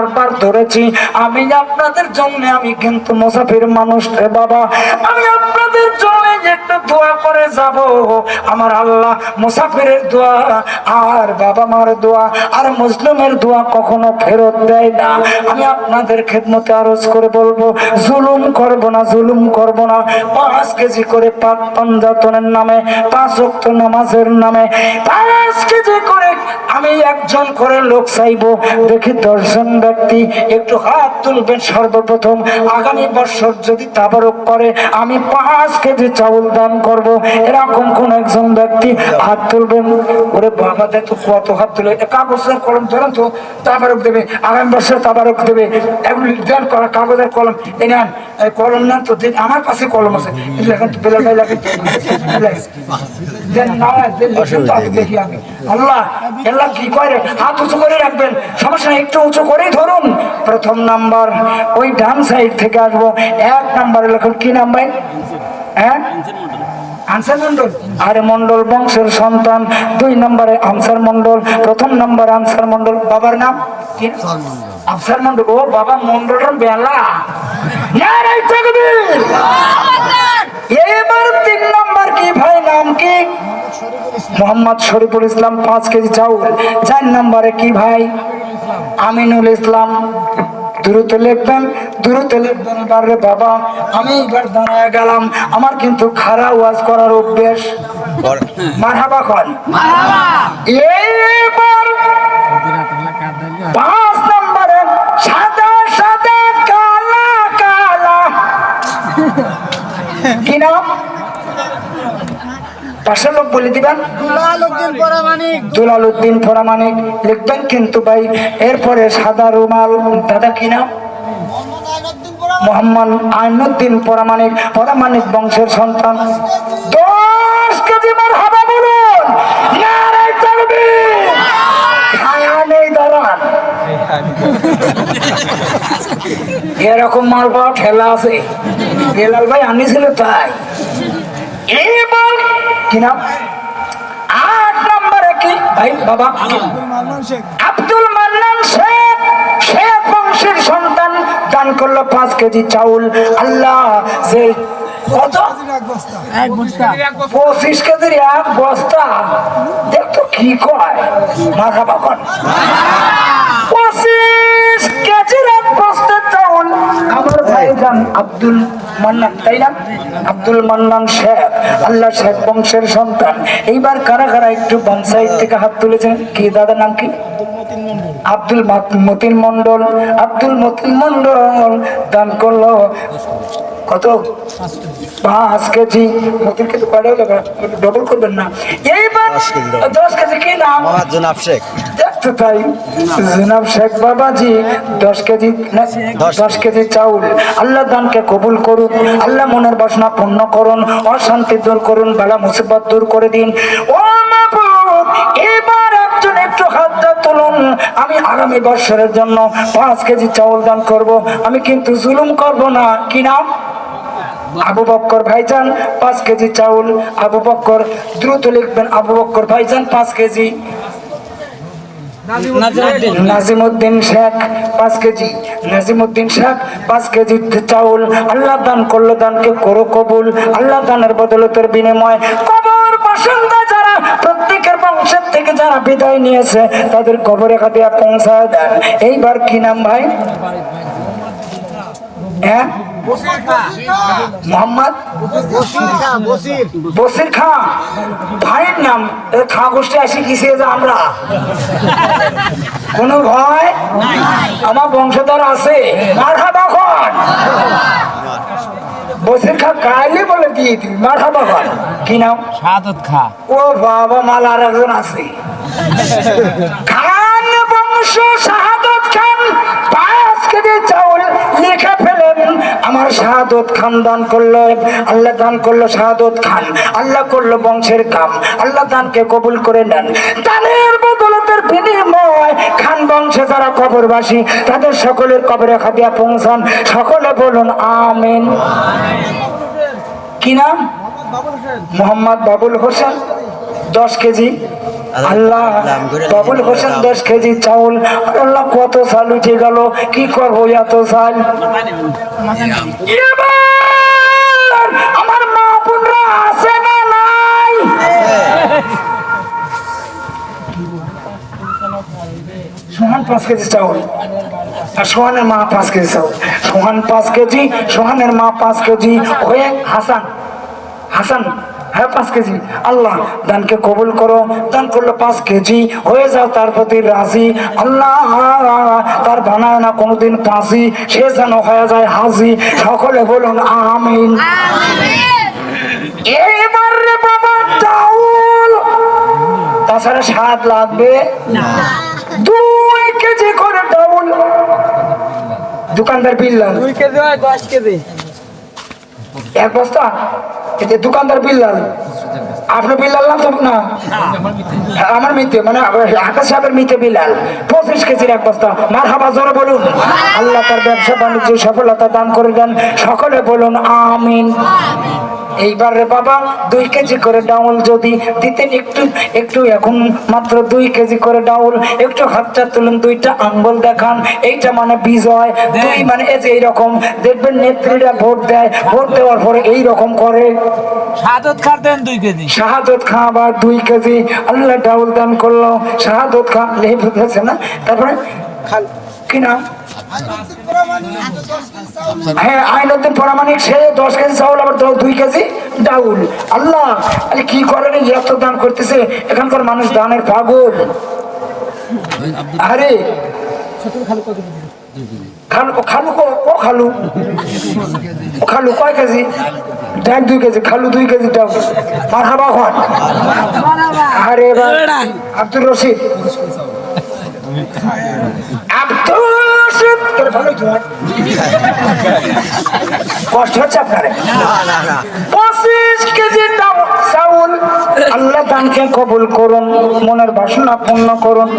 por ধরেছি। আমি আপনাদের জন্য, আমি কিন্তু মুসাফির মানুষ রে বাবা। আমি আপনাদের জন্য একটু দোয়া করে যাব। আমার আল্লাহ মুসাফিরের দোয়া, আর বাবা মার দোয়া, আর মুসলিমের দোয়া কখনো ফেরত দেয় না। আমি আপনাদের খেদমতে আরজ করে বলব, জুলুম করব না, জুলুম করব না। পাঁচ কেজি করে পাক পাঞ্জাতনের নামে, পাঁচ অক্ট নামাজের নামে, পাঁচ কেজি করে আমি একজন করে লোক চাইব। দেখি দশজন ব্যক্তি একটু হাত তুলবেন সর্বপ্রথম। আগামী বছর যদি তাবারক করে আমি পাঁচ কেজি চাউল দান করব। এরকম কোন একজন ব্যক্তি হাত তুলবেন? ওরে বাবা দেখ তো কত হাত তুলে। এ কাগজের কলম ধরেন তো তাবারক দেবে। আগামী বছর তাবারক দেবে। এগুলি দেন করা কাগজের কলম। এ নেন কলম নেন তো আমার কাছে কলম আছে। লেখেন তো বেলা বেলা লেখেন আল্লাহ আল্লাহ কি করে? হাত উঁচু করে রাখবেন। সমস্যা একটু উঁচু করেই ধরুন। প্রথম নাম্বার, ওই ডান সাইড থেকে আসব। এক নাম্বারে লেখুন হ্যাঁ? নাম? কি? বাবা মন্ডলের বেলা। এবার তিন কি ভাই, নাম কি? মোহাম্মদ শরীফুল ইসলাম, পাঁচ কেজি চাউল। চার নম্বরে কি ভাই? আমিনুল ইসলাম দ্রুত লিখবেন দ্রুত লিখবেন এবার রে বাবা আমি এবার দাঁড়ায় গেলাম আমার কিন্তু খারা ওয়াজ করার অভ্যেস। মারহাবা খান। এইবার বলে দিবেন। দুলাল উদ্দিন পরামানিক লিখবেন কিন্তু ভাই এরপরে সাদা রুমাল দাদা কি নাম? মোহাম্মদ আইনুদ্দিন পরামানিক। পরামানিক বংশের সন্তান। দশ কেজি মার হাবা বলুন দাঁড়ান এরকম মাল পাওয়া ঠেলা আছে। বেলাল ভাই আনিছিল তাই। এবার কি নাম? আট নম্বরে কি? ভাই বাবা। আব্দুল মান্নান শেখ। শেখ। বংশের সন্তান। দান করল পাঁচ কেজি চাউল। আল্লাহ যে পঁচিশ কেজির এক বস্তা। দেখতো কি কয়? মাথা পঁচিশ কেজির এক বস্তা চাউল। আমার ভাইজান আব্দুল মান্নান তাই না? আব্দুল মান্নান শেখ আল্লাহ শেখ বংশের সন্তান। এইবার কারা কারা একটু বংশাইড থেকে হাত তুলেছেন? কি দাদার নাম কি? আব্দুল মতিন মন্ডল আব্দুল মতিন মন্ডল দান করল। কত? পাঁচ কেজি। মতিন কয়টা হলো ডবল করবেন না। এইবার দশ কেজি কি নাম? জনাব শেখ। তাই জনাব শেখ বাবাজি দশ কেজি দশ কেজি চাউল। আল্লাহ দানকে কবুল করুন আল্লাহ মনের বাসনা পূর্ণ করুন অশান্তি দূর করুন বালা মুসিবত দূর করে দিন। ও এবার একজন একটু হাতটা তুলুন। আমি আগামী বছরের জন্য পাঁচ কেজি চাউল দান করব। আমি কিন্তু জুলুম করব না। কি নাম? আবু বক্কর ভাইজান পাঁচ কেজি চাউল। আবু বক্কর দ্রুত লিখবেন আবু বক্কর ভাইজান পাঁচ কেজি। নাজিমুদ্দিন শেখ। পাঁচ কেজি। নাজিমুদ্দিন শেখ পাঁচ কেজি চাউল। আল্লাহ দান করল দানকে করো কবুল। আল্লাহ দানের বদলতের বিনিময়। কবর পছন্দ যারা প্রত্যেকের বংশের থেকে যারা বিদায় নিয়েছে তাদের কবরে খাতিয়া পৌঁছায় দেন। এইবার কি নাম ভাই? মোহাম্মদ? বসির খা। ভাইয়ের নাম খা গোষ্ঠী আসি কিসে যে আমরা? কোনো ভয়? আমার বংশধর আছে। মাথা তখন। বসির খা কাইলে বলে দিয়ে দিবি মাথা তখন। কি নাম? সাদত খা। ও বাবা মাল আর একজন আছে। খান বংশ শাহাদত খান। পাঁচ কেজি চাউল লিখে ফেলেন। আমার শাহাদত খান দান করল আল্লাহ দান করল শাহাদত খান আল্লাহ করল বংশের কাম আল্লাহ দানকে কবুল করে নেন। দানের বদলতের বিনিময় খান বংশে যারা কবরবাসী তাদের সকলের কবরে খাদিয়া পৌঁছান। সকলে বলুন আমিন। কি নাম? মোহাম্মদ বাবুল হোসেন। দশ কেজি। আল্লাহ বাবুল হোসেন দশ কেজি চাউল। আল্লাহ কত চাল উঠে গেল কি করব এত চাল আমার মা বোনরা আছে না নাই? সোহান পাঁচ কেজি চাউল। আর সোহানের মা পাঁচ কেজি চাউল। সোহান পাঁচ কেজি সোহানের মা পাঁচ কেজি। হয়ে হাসান। হাসান হ্যাঁ পাঁচ কেজি। আল্লাহ দানকে কবুল করো। দান করল পাঁচ কেজি হয়ে যাও তার প্রতি রাজি। আল্লাহ তার বানায় না কোনোদিন পাঁচি সে যেন হয়ে যায় হাজি। সকলে বলুন আমিন। এবার বাবা চাউল। তাছাড়া স্বাদ লাগবে? দুই কেজি করে ডাউল দোকানদার বিল্লাল। দুই কেজি হয় দশ কেজি। এক বস্তা? এতে দোকানদার বিল্লাল, আপনি বিল্লাল না তো না? আমার মিথ্যে মানে আকাশ সাহেবের মিথ্যে বিলাল পঁচিশ কেজির এক বস্তা। মার হাবা জোরে বলুন। আল্লাহ তার ব্যবসা বাণিজ্য সফলতা দান করে দেন। সকলে বলুন, আমিন। এইবার রে বাবা দুই কেজি করে ডাউল যদি দিতেন একটু একটু এখন মাত্র দুই কেজি করে ডাউল একটু হাতটা তুলুন দুইটা আঙ্গুল দেখান এইটা মানে বিজয় দুই মানে এই যে এইরকম দেখবেন নেত্রীরা ভোট দেয় ভোট দেওয়ার পরে এই রকম করে। সাদত খার দেন দুই কেজি। শাহাদত খা আবার দুই কেজি আল্লাহ ডাউল দান করল শাহাদত খা লেহে বুঝেছে না? তারপরে কি নাম? হ্যাঁ সে দশ কেজি চাউল, আবার দুই কেজি ডাউল। আল্লাহ, আরে এত এখানকার মানুষ দানের আরে খালু খালু কয় কেজি? দুই কেজি খালু দুই কেজি আরে আব্দুর রশিদ। আব্দুল ভালোই তো। কষ্ট হচ্ছে আপনার? কেজি চাউল, আল্লাহ দানকে কবুল করুন, মনের বাসনা পূর্ণ করুন।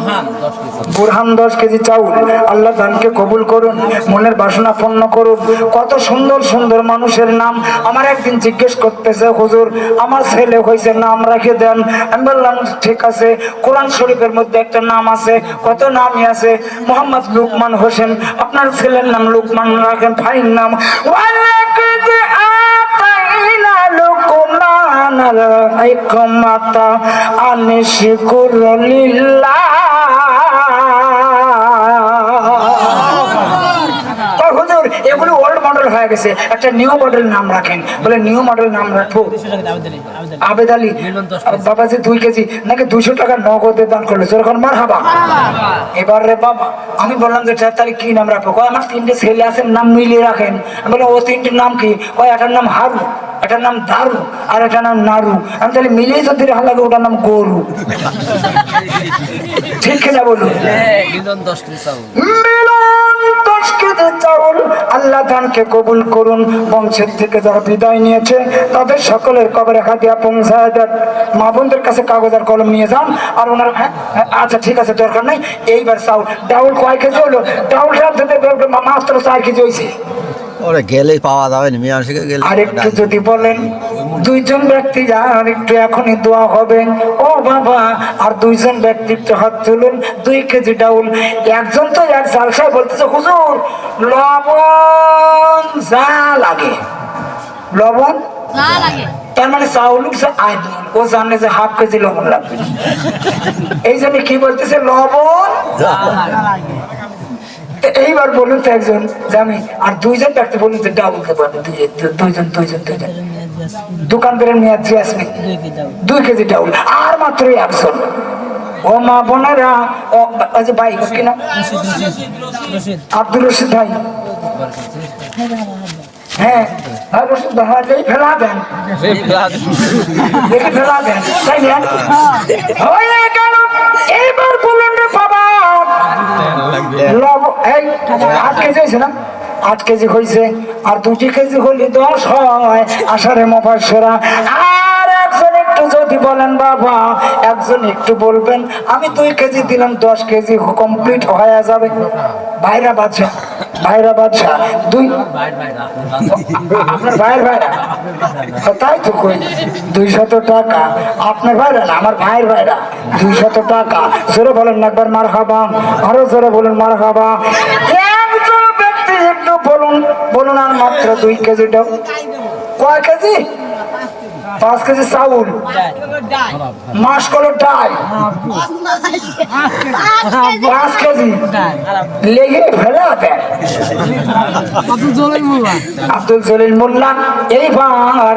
বুরহান দশ কেজি চাউল, আল্লাহ কবুল করুন, মনের বাসনা পূর্ণ করুন। কত সুন্দর সুন্দর মানুষের নাম আমার একদিন জিজ্ঞেস করতেছে, হুজুর, আমার ছেলে হয়েছে, নাম রেখে দেন। আমি বললাম, ঠিক আছে, কোরআন শরীফের মধ্যে একটা নাম আছে, কত নামই আছে? মোহাম্মদ লুকমান হোসেন, আপনার ছেলের নাম লুকমান রাখেন ফাইন নাম। লুকমানাল হিকমাতা আনিশকুর লিল্লাহ হয়ে গেছে। একটা নিউ মডেল নাম রাখেন। বলে নিউ মডেল নাম রাখব। আবেদ আলী বাবাজি দুই কেজি নাকি দুশো টাকা নগদে দান করল। যেরকম মার হাবা এবার রে বাবা আমি বললাম যে তাহলে কি নাম রাখব? কয় আমার তিনটে ছেলে আছে নাম মিলিয়ে রাখেন। বললাম ও তিনটের নাম কি? কয় এটার নাম হারু এটার নাম দারু আর এটার নাম নারু। আমি তাহলে মিলিয়ে যদি রাখা লাগে ওটার নাম গরু। ঠিক কিনা বলুন? মিলন দশ চাউল আল্লাহ দানকে কবুল করুন বংশের থেকে যারা বিদায় নিয়েছে তাদের সকলের কবরে হাতিয়া পৌঁছায় দেন। মা বোনদের কাছে কাগজ আর কলম নিয়ে যান আর ওনার হ্যাঁ, হ্যাঁ, আচ্ছা ঠিক আছে দরকার নেই। এইবার চাউল ডাউল কয় কেজি হলো? ডাউল রাখতে মাত্র চার কেজি হয়েছে ওরে গেলেই পাওয়া যাবে না মিয়ানসিকে গেলে আর একটু যদি বলেন দুইজন ব্যক্তি আর একটু এখনই দোয়া হবে ও বাবা আর দুইজন ব্যক্তি একটু হাত তুলুন দুই কেজি ডাউল। একজন তো এক জালসায় বলতেছে হুজুর লবণ যা লাগে লবণ? না লাগে তার মানে চাউল দিন। ও জানে যে হাফ কেজি লবণ লাগবে। এই জন্য কি বলতেছে? লবণ এইবার বলুন তো একজন যে আমি আর দুইজন ব্যক্তি বলুন যে ডাবল খেতে পারবে দুইজন দুইজন দুইজন। দোকানদারের মেয়াদ জিয়াসমিন দুই কেজি ডাউল আর মাত্র একজন। ও মা বোনেরা ও ওই যে ভাই কি না আব্দুল রশিদ ভাই। হ্যাঁ ভাই রশিদ ভাই ফেলা দেন ফেলা দেন তাই না? এই, আট কেজি হয়েছে আট কেজি হয়েছে। আর দুটি কেজি হলে দশ হয়। আষাঢ়ে মফাসেরা আর একজন একটু যদি বলেন, বাবা, একজন একটু বলবেন। আমি দুই কেজি দিলাম, দশ কেজি কমপ্লিট হয়ে যাবে। ভাইরা বাচ্চা ভাইরা বাচ্চা দুই আপনার ভাইয়ের ভাইরা। তাই তো কই? দুইশত টাকা। আপনার ভাইরা না আমার ভাইয়ের ভাইরা। দুইশত টাকা। জোরে বলেন না একবার মার খাবা আরও জোরে বলুন মার খাবা একজন ব্যক্তি একটু বলুন। বলুন আর মাত্র দুই কেজি ডাল কয় কেজি? পাঁচ কেজি চাউল। মাস কলো ডাল। পাঁচ কেজি। লেগে ফেলা দেয় আব্দুল জলিল মোল্লা। এইবার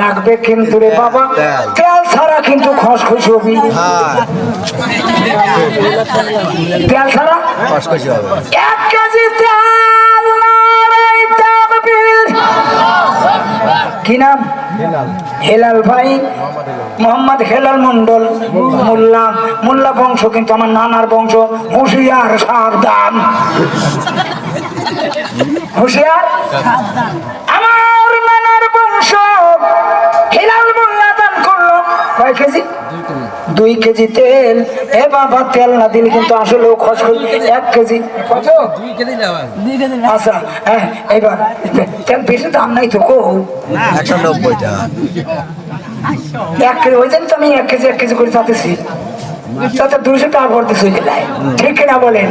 লাগবে কিন্তু রে বাবা। তেল ছাড়া কিন্তু খসখস হবি। হ্যাঁ তেল ছাড়া? হবে। এক কেজি তেল কি নাম? হেলাল। ভাই। মোহাম্মদ হেলাল। মন্ডল মোল্লা। মোল্লা। বংশ কিন্তু আমার নানার বংশ। হুশিয়ার সাবধান হুশিয়ার? আমার নানার বংশ হেলাল মোল্লা দান করল। কয় কেজি? দুই কেজি তেল। এ বাবা তেল না দিলে কিন্তু আসলে খসখস এক কেজি। আচ্ছা হ্যাঁ এবার তেল বেশি দাম নাই তো কো। একশো নব্বই টাকা এক কেজি ওই জন্য তো আমি এক কেজি এক কেজি করে চাতেছি তাতে দুইশো টাকা ভরতে ঠিক কিনা বলেন?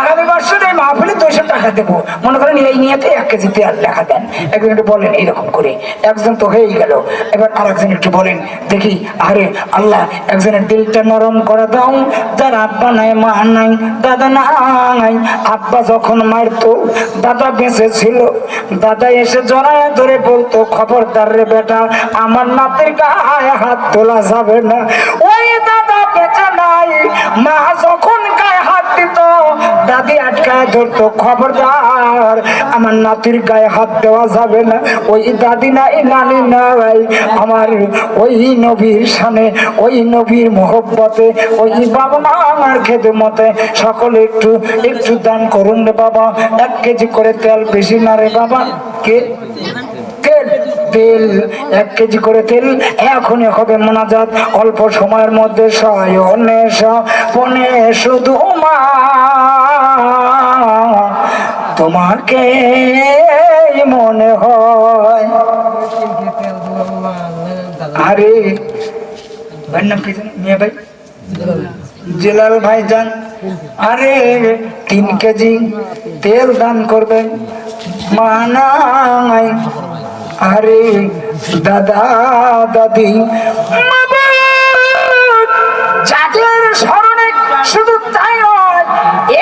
আগামী বছর এই মাহফিলে দুইশো টাকা দেবো। মনে করেন এই এক কেজি তেল লেখা দেন। একজন একটু বলেন এইরকম করে। একজন তো হয়েই গেল। এবার আর একজন একটু বলেন, দেখি, আরে আল্লাহ, একজনের দিলটা নরম করে দাও। যার আব্বা নাই, মা নাই, দাদা নাই। আব্বা যখন মারতো, দাদা বেঁচে ছিল দাদা এসে জড়ায় ধরে বলতো, খবরদার রে বেটা, আমার নাতির গায়ে হাত তোলা যাবে না। ওই মা যখন গায়ে হাত দিত, দাদি আটকায় ধরতো খবরদার, আমার নাতির গায়ে হাত দেওয়া যাবে না, ওই দাদি নাই, নানি নাই, আমার ওই নবীর সামনে, ওই নবীর মোহব্বতে, ওই বাবা মা আমার খেদমতে, সকলে একটু একটু দান করুন রে বাবা, এক কেজি করে তেল বেশি না রে বাবা, কে? তেল, এক কেজি করে তেল, এখনই হবে মোনাজাত। অল্প সময়ের মধ্যে শুধু মা তোমাকে মনে হয়। আরে জানো? ভাই? জেলাল ভাই যান আরে, তিন কেজি তেল দান করবেন। মানাই আরে দাদা দাদি। যাদের স্মরণে শুধু তাই নয়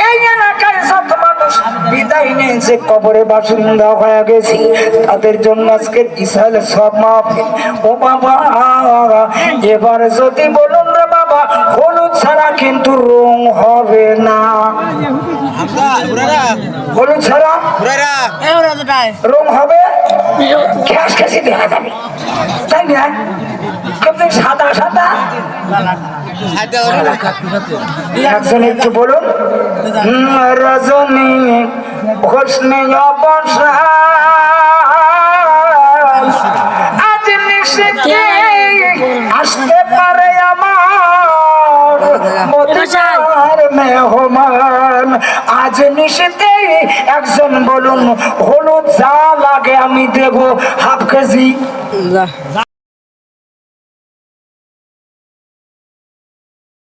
এই এলাকায় যত মানুষ বিদায় নিয়েছে কবরে বাসিন্দা হয়ে গেছি তাদের জন্য আজকে বিশাল সব মাহফিল ও বাবা এবার যদি বলুন রে বাবা হলুদ ছাড়া কিন্তু রং হবে না। হলুদ ছাড়া রং হবে? ঘ্যাস ঘ্যাসি দেখা যাবে তাই না? কিন্তু সাদা সাদা। একজন একটু বলুন। রজনী হোসনে আজ নিষেধে আসতে পারে আমার মেহমান। আজ নিষেধে একজন বলুন হলুদ যা লাগে আমি দেবো হাফ কেজি।